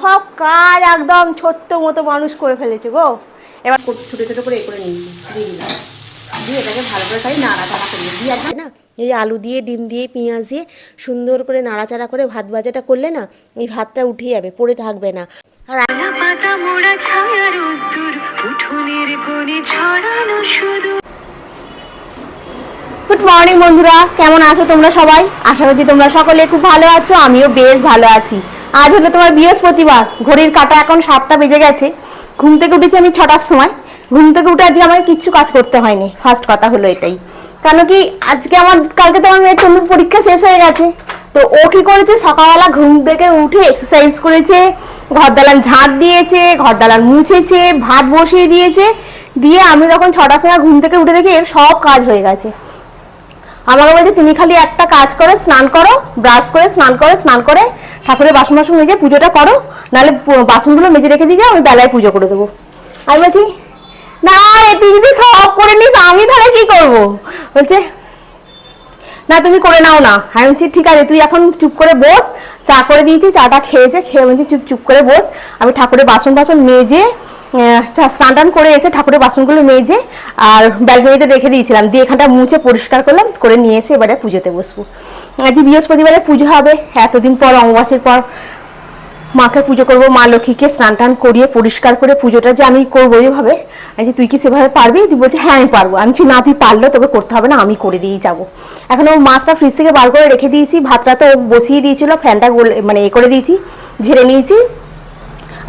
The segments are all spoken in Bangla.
সব কাজ একদম ছোট্ট মতো মানুষ করে ফেলেছে গো। এবার ছোটো ছোটো করে এ করে নিই দিয়ে দিলাম। দিয়ে এটাকে ভালো করে খাই নাড়াচাড়া করি দিয়ে একদম না এই আলু দিয়ে ডিম দিয়ে পেঁয়াজ দিয়ে সুন্দর করে নাড়াচাড়া করে ভাত ভাজাটা করলে না এই ভাতটা উঠে যাবে পড়ে থাকবে না। আর পাতা পাতা মোড়া ছায়া রোদ্দুর উঠোনের কোণে ছড়ানো শুধু গুড মর্নিং বন্ধুরা কেমন আছো তোমরা সবাই? আশা করছি তোমরা সকলে খুব ভালো আছো আমিও বেশ ভালো আছি। আজ হলো তোমার বৃহস্পতিবার। ঘড়ির কাটা এখন সাতটা বেজে গেছে। ঘুম থেকে উঠেছি আমি ছটার সময়। ঘুম থেকে উঠে আজকে আমাকে কিচ্ছু কাজ করতে হয়নি। ফার্স্ট কথা হলো এটাই। কেন কি আজকে আমার, কালকে তো আমার মেয়ের পরীক্ষা শেষ হয়ে গেছে। তো ও কি করেছে? সকালবেলা ঘুম থেকে উঠে এক্সারসাইজ করেছে ঘর দালান ঝাঁট দিয়েছে ঘর দালান মুছেছে, ভাত বসিয়ে দিয়েছে। দিয়ে আমি তখন ছটার সময় ঘুম থেকে উঠে দেখি এর সব কাজ হয়ে গেছে। আমাকে বলছে, তুমি খালি একটা কাজ করো, স্নান করো, ব্রাশ করে স্নান করে স্নান করে ঠাকুরের বাসন বাসন মেজে পুজোটা করো, নাহলে বাসনগুলো মেজে রেখে দিয়ে যাও, আমি বেলায় পুজো করে দেবো। আমি বলছি, না রে তুই যদি সব করে নিস, আমি তাহলে কি করব? বলছে, না, তুমি করে নাও না। আমি বলছি, ঠিক আছে, তুই এখন চুপ করে বস, চা করে দিয়েছি, চাটা খেয়েছে, খেয়ে বলছি, চুপ চুপ করে বস। আমি ঠাকুরের বাসন বাসন মেজে স্নান টান করে এসে ঠাকুরের বাসনগুলো মেজে আর ব্যালকনিতে রেখে দিয়েছিলাম। দিয়ে এখানটা মুছে পরিষ্কার করলাম, করে নিয়ে এসে এবারে পুজোতে বসবো। আজ বৃহস্পতিবারে পুজো হবে, এতদিন পর অমাবাসের পর মাকে পুজো করব, মা লক্ষ্মীকে স্নান টান করিয়ে পরিষ্কার করে পুজোটা যে আমি করব এইভাবে যে তুই কি সেভাবে পারবি? তুই বলছে হ্যাঁ আমি পারব। আমি না, তুই পারলে তোকে করতে হবে না, আমি করে দিয়েই যাব। এখন ও মাছটা ফ্রিজ থেকে বার করে রেখে দিয়েছি, ভাতটা তো বসিয়ে দিয়েছিল ফ্যানটা মানে এ করে দিয়েছি, ঝেড়ে নিয়েছি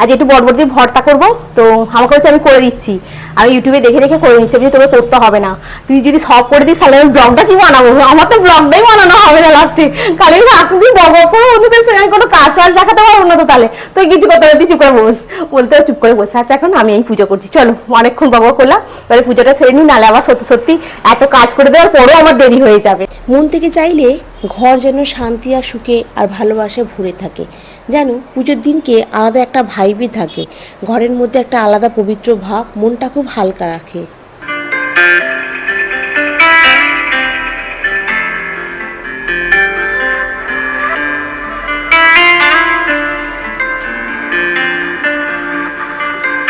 আজ একটু দিয়ে ভর্তা করব। তো আমাকে বলছে আমি করে দিচ্ছি। আমি ইউটিউবে দেখে দেখে করে নিচ্ছি। আমি তোকে করতে হবে না। তুই যদি সব করে দিস, তাহলে আমি ব্লগটা কি বানাবো? আমার তো ব্লগটাই বানানো হবে না লাস্টে খালি আপনি কি বড় বড় করে বন্ধুদের সঙ্গে আমি কোনো কাজ বাজ দেখাতে পারব না তো তাহলে। তুই কিছু করতে হবে চুপ করে বস। বলতে চুপ করে বসে। আচ্ছা এখন আমি এই পুজো করছি। চলো, অনেকক্ষণ বাবা করলাম। এবারে পুজোটা সেরে নিই, নাহলে আবার সত্যি সত্যি এত কাজ করে দেওয়ার পরেও আমার দেরি হয়ে যাবে। মন থেকে চাইলে ঘর যেন শান্তি আর সুখে আর ভালোবাসায় ভরে থাকে। যেন পুজোর দিনকে আলাদা একটা ভাইবি থাকে। ঘরের মধ্যে একটা আলাদা পবিত্র ভাব, মনটা খুব হালকা রাখে।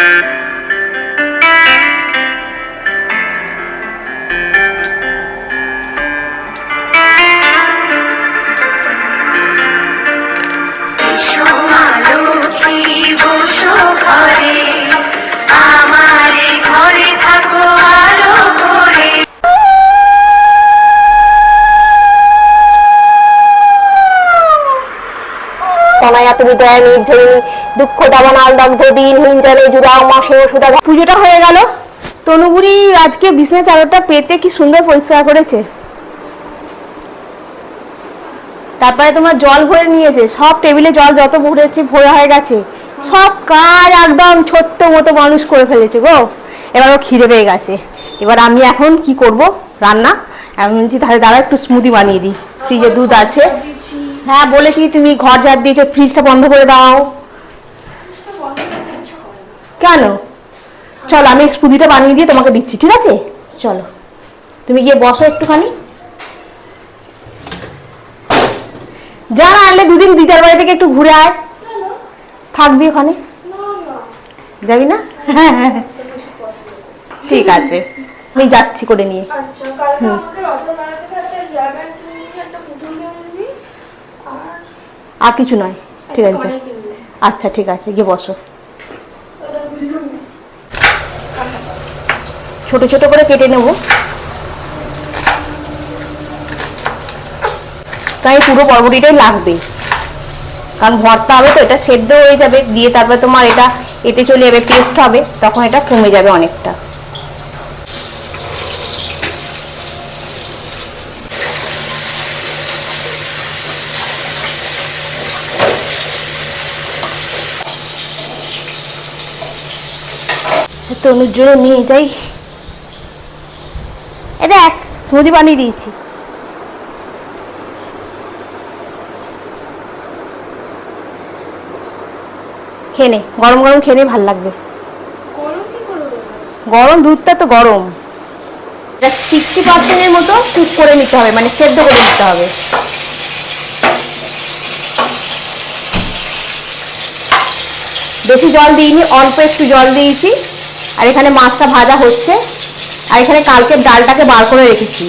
এসো তুমি নির্ঝরিণী, দুঃখ দাবানাল দগ্ধ দিন হিঞ্জনে জুড়াও মাসে সুদা পুজোটা হয়ে গেল। তনুগুড়ি আজকে বিছনা চাদরটা পেতে কি সুন্দর পরিষ্কার করেছে। তারপরে তোমার জল ভরে নিয়েছে। সব টেবিলে জল যত ভরেছে ভরে হয়ে গেছে। সব কাজ একদম ছোট্ট মতো মানুষ করে ফেলেছে গো। এবার ও খিদে পেয়ে গেছে। এবার আমি এখন কি করব? রান্না? বলছি তাহলে দাদা একটু স্মুদি বানিয়ে দিই। ফ্রিজে দুধ আছে। হ্যাঁ বলেছি তুমি ঘর ঝাড় দিয়েছ ফ্রিজটা বন্ধ করে দাও। কেন? চলো আমি স্মুদিটা বানিয়ে দিয়ে তোমাকে দিচ্ছি ঠিক আছে? চলো। তুমি গিয়ে বসো একটুখানি। যা না আনলে দুদিন দিদার বাড়ি থেকে একটু ঘুরে আয়। থাকবি ওখানে? যাবি না? ঠিক আছে। আমি যাচ্ছি করে নিয়ে। আচ্ছা কালকে আমাকে রত্ন বানাতে একটা হেয়ার ব্যান্ড কিনে দিবি একটা পুতুল কিনে দিবি আর আর কিছু নয়। ঠিক আছে। আচ্ছা ঠিক আছে গিয়ে বসো। ছোট ছোট করে কেটে নেব। তাই পুরো বরবটিটাই লাগবে। কারণ ভর্তা হবে তো এটা সেদ্ধ হয়ে যাবে দিয়ে তারপরে তোমার এটা এতে চলে যাবে পেস্ট হবে তখন এটা কমে যাবে অনেকটা। তনুর জন্য নিয়ে যাই। এ দেখ স্মুদি বানিয়ে দিয়েছি। খেয়ে নে গরম গরম খেয়ে নে ভালো লাগবে? গরম দুধটা তো গরম। সিক্সটি পার্সেন্টের মতো কুক করে নিতে হবে মানে সেদ্ধ করে নিতে হবে। বেশি জল দিইনি অল্প একটু জল দিয়েছি। আর এখানে মাছটা ভাজা হচ্ছে। আর এখানে কালকের ডালটাকে বার করে রেখেছি।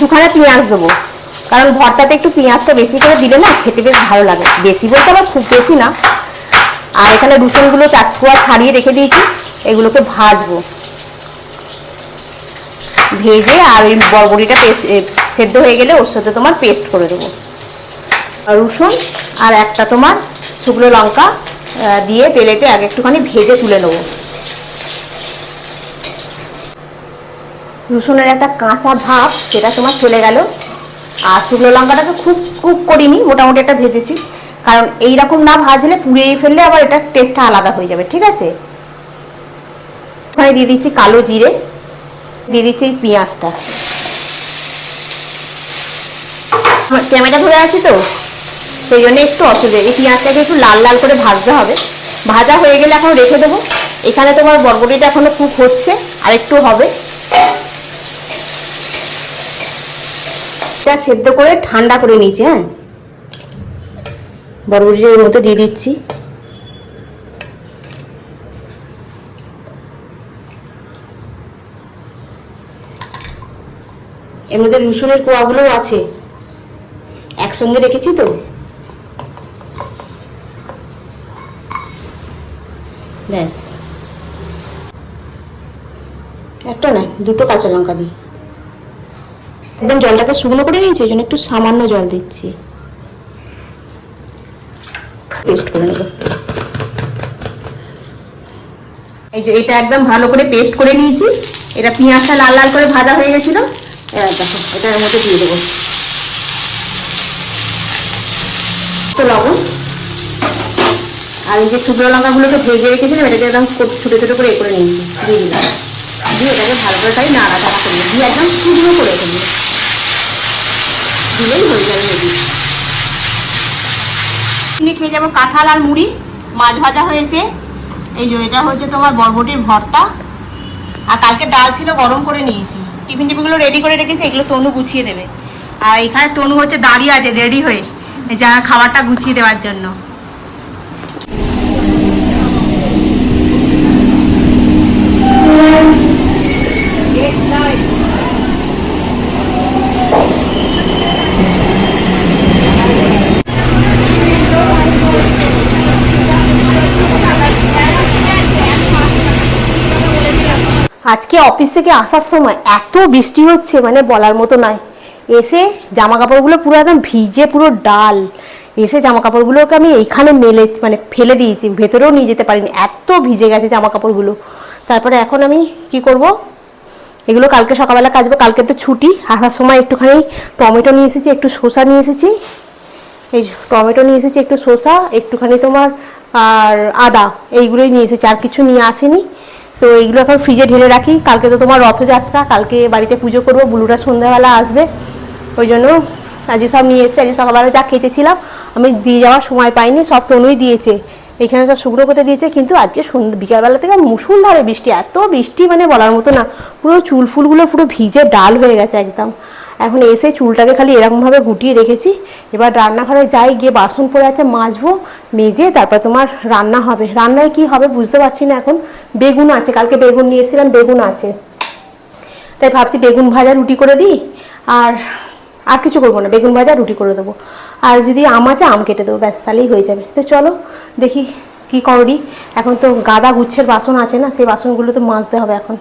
দুখানে পেঁয়াজ দেবো। কারণ ভর্তাতে একটু পেঁয়াজটা বেশি করে দিলে না খেতে বেশ ভালো লাগে। বেশি বলতে আবার খুব বেশি না। আর এখানে রসুনগুলো চাটকুয়া ছাড়িয়ে রেখে দিয়েছি। এগুলোকে ভাজবো। ভেজে আর ওই বরবটিটা পেস্ট সেদ্ধ হয়ে গেলে ওর সাথে তোমার পেস্ট করে দেবো। রসুন আর একটা তোমার শুকনো লঙ্কা দিয়ে তেলেতে আগে একটুখানি ভেজে তুলে নেব। রসুনের একটা কাঁচা ভাব সেটা তোমার চলে গেল। আর শুকনো লঙ্কাটা তো খুব খুব করিনি, মোটামুটি একটা ভেজেছি। কারণ এই রকম না ভাজলে পুড়িয়ে ফেললে আবার এটা টেস্টটা আলাদা হয়ে যাবে, ঠিক আছে? ওখানে দিয়ে দিচ্ছি কালো জিরে, দিয়ে দিচ্ছি এই পেঁয়াজটা। ক্যামেরা ধরে আছে তো, সেই জন্য একটু অসুবিধা এই পেঁয়াজটাকে একটু লাল লাল করে ভাজতে হবে। ভাজা হয়ে গেলে এখন রেখে দেবো। এখানে তোমার বরবটিটা এখনও খুব হচ্ছে, আর একটু হবে। এটা সেদ্ধ করে ঠান্ডা করে নিয়েছি হ্যাঁ? বরবটিটা এর মধ্যে দিয়ে দিচ্ছি। এর মধ্যে রসুনের কোয়াগুলোও আছে। একসঙ্গে রেখেছি তো। ব্যাস। একটা নয়, দুটো কাঁচা লঙ্কা দিই। একদম জলটাকে শুকনো করে নিয়েছি ওই জন্য একটু সামান্য জল দিচ্ছি। পেস্ট করে নেব। এই যে এটা একদম ভালো করে পেস্ট করে নিয়েছি। এটা পেঁয়াজটা লাল লাল করে ভাজা হয়ে গেছিল। এবার এটা এর মধ্যে দিয়ে দেবো। তো লবণ। আর এই যে শুকনো লঙ্কাগুলোকে ভেজে রেখেছিলাম, এটাকে একদম ছোটো ছোটো করে এ করে নিয়েছি। দিয়ে দিলাম। দিয়ে এটাকে ভালো করে খালি নাড়াচাড়া করে একদম শুকনো করে দেবো দিলেই হয়ে যাবে রেডি পিকনিক খেয়ে যাব কাঁঠাল আর মুড়ি। মাছ ভাজা হয়েছে। এই যে, এটা হচ্ছে তোমার বরবটির ভর্তা। আর কালকে ডাল ছিল, গরম করে নিয়েছি। টিফিন টিফিনগুলো রেডি করে রেখেছি, এগুলো তনু গুছিয়ে দেবে। আর এখানে তনু হচ্ছে দাঁড়িয়ে আছে রেডি হয়ে। যা খাবারটা গুছিয়ে দেওয়ার জন্য। আজকে অফিস থেকে আসার সময় এত বৃষ্টি হচ্ছে মানে বলার মতো নয়। এসে জামা কাপড়গুলো পুরো একদম ভিজে, পুরো ডাল। এসে জামা কাপড়গুলোকে আমি এইখানে মেলে মানে ফেলে দিয়েছি, ভেতরেও নিয়ে যেতে পারিনি। এত ভিজে গেছে জামা কাপড়গুলো তারপরে এখন আমি কি করব? এগুলো কালকে সকালবেলা কাচবো, কালকে তো ছুটি। আসার সময় একটুখানি টমেটো নিয়ে এসেছি, একটু শসা নিয়ে এসেছি। এই টমেটো নিয়ে এসেছি, একটু শসা, একটুখানি তোমার আর আদা, এইগুলোই নিয়ে এসেছি। আর কিছু নিয়ে আসিনি। তো এইগুলো এখন ফ্রিজে ঢেলে রাখি। কালকে তো তোমার রথযাত্রা, কালকে বাড়িতে পুজো করব, বুলুরা সন্ধ্যাবেলা আসবে। ওই জন্য আজকে সব নিয়ে এসেছে, আজকে সকালবেলা যা খেতেছিলাম আমি দিয়ে যাওয়ার সময় পাইনি, সব তনুই দিয়েছে। এখানে সব শুকনো করতে দিয়েছে, কিন্তু আজকে বিকালবেলা থেকে মুসুলধারে বৃষ্টি, এত বৃষ্টি মানে বলার মতো না। পুরো চুল ফুলগুলো পুরো ভিজে ডাল হয়ে গেছে একদম। এখন এসে চুলটাকে খালি এরকমভাবে গুটিয়ে রেখেছি। এবার রান্নাঘরে যাই, গিয়ে বাসন পড়ে আছে, মাজবো, মেজে, তারপর তোমার রান্না হবে। রান্নায় কি হবে বুঝতে পারছি না এখন। বেগুন আছে, কালকে বেগুন নিয়ে এসেছিলাম বেগুন আছে। তাই ভাবছি বেগুন ভাজা রুটি করে দিই, আর আর কিছু করব না, বেগুন ভাজা রুটি করে দেবো। আর যদি আম আছে, আম কেটে দেবো, ব্যাস, তাহলেই হয়ে যাবে। তো চলো, দেখি কি করি। এখন তো গাদা গুচ্ছের বাসন আছে না, সেই বাসনগুলো তো মাজতে হবে এখন।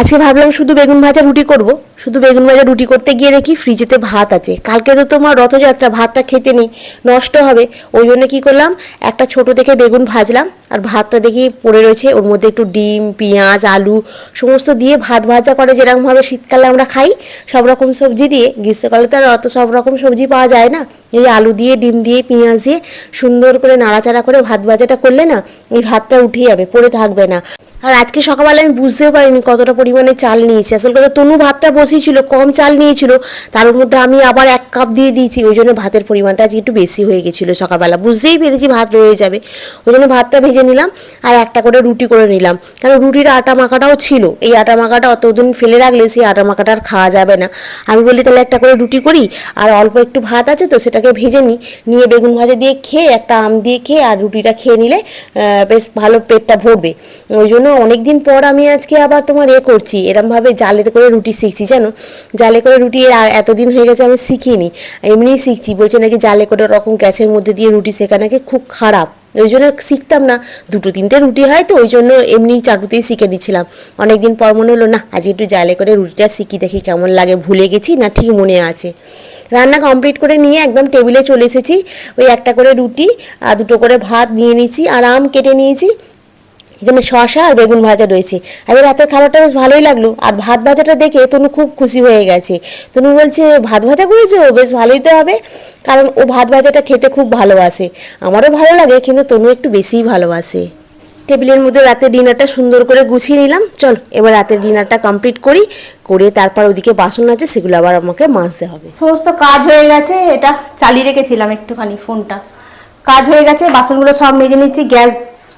আজকে ভাবলাম শুধু বেগুন ভাজা রুটি করব। শুধু বেগুন ভাজা রুটি করতে গিয়ে দেখি ফ্রিজেতে ভাত আছে। কালকে তো তোমার রথযাত্রা, ভাতটা খেতে নেই, নষ্ট হবে। ওই জন্য কী করলাম, একটা ছোট দেখে বেগুন ভাজলাম, আর ভাতটা দেখি পড়ে রয়েছে। ওর মধ্যে একটু ডিম, পেঁয়াজ, আলু, সমস্ত দিয়ে ভাত ভাজা করে যেরকমভাবে শীতকালে আমরা খাই, সব রকম সবজি দিয়ে। গ্রীষ্মকালে তো আর অত সব রকম সবজি পাওয়া যায় না। এই আলু দিয়ে, ডিম দিয়ে, পেঁয়াজ দিয়ে সুন্দর করে নাড়াচাড়া করে ভাত ভাজাটা করলে না, এই ভাতটা উঠে যাবে, পড়ে থাকবে না। আর আজকে সকালবেলা আমি বুঝতেও পারিনি কতটা পরিমাণে চাল নিয়েছি। আসল কথা, তনু ভাতটা বসিয়েছিল, কম চাল নিয়েছিল, তার মধ্যে আমি আবার এক কাপ দিয়ে দিয়েছি, ওই জন্য ভাতের পরিমাণটা আজকে একটু বেশি হয়ে গেছিল সকালবেলা। বুঝতেই পেরেছি ভাত রয়ে যাবে, ওই জন্য ভাতটা ভেজে নিলাম আর একটা করে রুটি করে নিলাম। কারণ রুটির আটা মাখাটাও ছিল, এই আটা মাখাটা অতদিন ফেলে রাখলে সেই আটা মাখাটা আর খাওয়া যাবে না। আমি বলি তাহলে একটা করে রুটি করি, আর অল্প একটু ভাত আছে তো সেটাকে ভেজে নিই। নিয়ে বেগুন ভাজা দিয়ে খেয়ে, একটা আম দিয়ে খেয়ে আর রুটিটা খেয়ে নিলে বেশ ভালো পেটটা ভরবে। ওই জন্য অনেক দিন পর আমি আজকে আবার তোমার এ করছি। এরমভাবে জালেতে করে রুটি শিখছি, জানো? জালে করে রুটি এর এতদিন হয়ে গেছে আমি শিখিনি। এমনিই শিখছি, বলছে নাকি জালে করে ওরকম গ্যাসের মধ্যে দিয়ে রুটি শেখা নাকি খুব খারাপ। ওই জন্য শিখতাম না। দুটো তিনটে রুটি হয় তো, ওই জন্য এমনি চাটুতেই শিখে নিচ্ছিলাম। অনেকদিন পর মনে হলো, না আজ একটু জালে করে রুটিটা শিখি, দেখি কেমন লাগে, ভুলে গেছি না ঠিক মনে আছে? রান্না কমপ্লিট করে নিয়ে একদম টেবিলে চলে এসেছি। ওই একটা করে রুটি আর দুটো করে ভাত নিয়ে নিয়েছি, আর আম কেটে নিয়েছি। এখানে শশা আর বেগুন ভাজা রয়েছে। আজকে রাতের খাবারটা বেশ ভালোই লাগল। আর ভাত ভাজাটা দেখে তনু খুব খুশি হয়ে গেছে। তনু বলছে, ভাত ভাজা করেছ? বেশ ভালোই তো হবে। কারণ ও ভাত ভাজাটা খেতে খুব ভালোবাসে। আমারও ভালো লাগে, কিন্তু তনু একটু বেশিই ভালোবাসে। টেবিলের মধ্যে রাতের ডিনারটা সুন্দর করে গুছিয়ে নিলাম। চল, এবার রাতের ডিনারটা কমপ্লিট করি। করে তারপর ওদিকে বাসন আছে, সেগুলো আবার আমাকে মাজতে হবে। সমস্ত কাজ হয়ে গেছে, এটা চালিয়ে রেখেছিলাম একটুখানি ফোনটা। কাজ হয়ে গেছে, বাসনগুলো সব মেজে নিচ্ছি, গ্যাস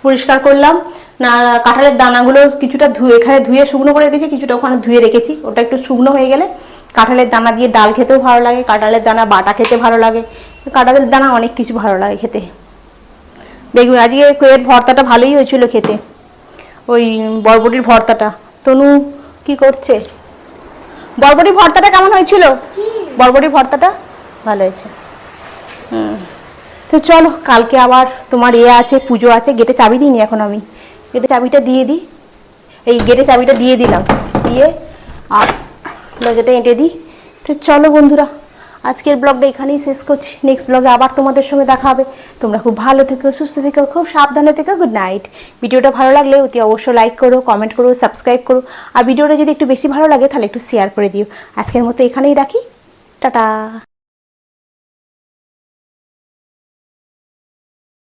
পরিষ্কার করলাম। না কাঁঠালের দানাগুলো কিছুটা ধুয়ে এখানে ধুয়ে শুকনো করে রেখেছি কিছুটা ওখানে ধুয়ে রেখেছি। ওটা একটু শুকনো হয়ে গেলে কাঁঠালের দানা দিয়ে ডাল খেতেও ভালো লাগে কাঁঠালের দানা বাটা খেতে ভালো লাগে। কাঁঠালের দানা অনেক কিছু ভালো লাগে খেতে। বেগুন আজকে এর ভর্তাটা ভালোই হয়েছিল খেতে। ওই বরবটির ভর্তাটা। তনু কি করছে? বরবটি ভর্তাটা কেমন হয়েছিল? বরবটি ভর্তাটা ভালো হয়েছে। হুম। তো চলো কালকে আবার তোমার এ আছে পুজো আছে গেটে চাবি দিইনি এখন আমি। গেটে চাবিটা দিয়ে দিই। এই গেটে চাবিটা দিয়ে দিলাম। দিয়ে আর দরজাটা এঁটে দিই। তো চলো বন্ধুরা, আজকের ব্লগটা এখানেই শেষ করছি। নেক্সট ব্লগে আবার তোমাদের সঙ্গে দেখা হবে। তোমরা খুব ভালো থেকো, সুস্থ থেকো, খুব সাবধানে থেকো। গুড নাইট ভিডিওটা ভালো লাগলে অতি অবশ্যই লাইক করো কমেন্ট করো সাবস্ক্রাইব করো। আর ভিডিওটা যদি একটু বেশি ভালো লাগে, তাহলে একটু শেয়ার করে দিও। আজকের মতো এখানেই রাখি। টাটা।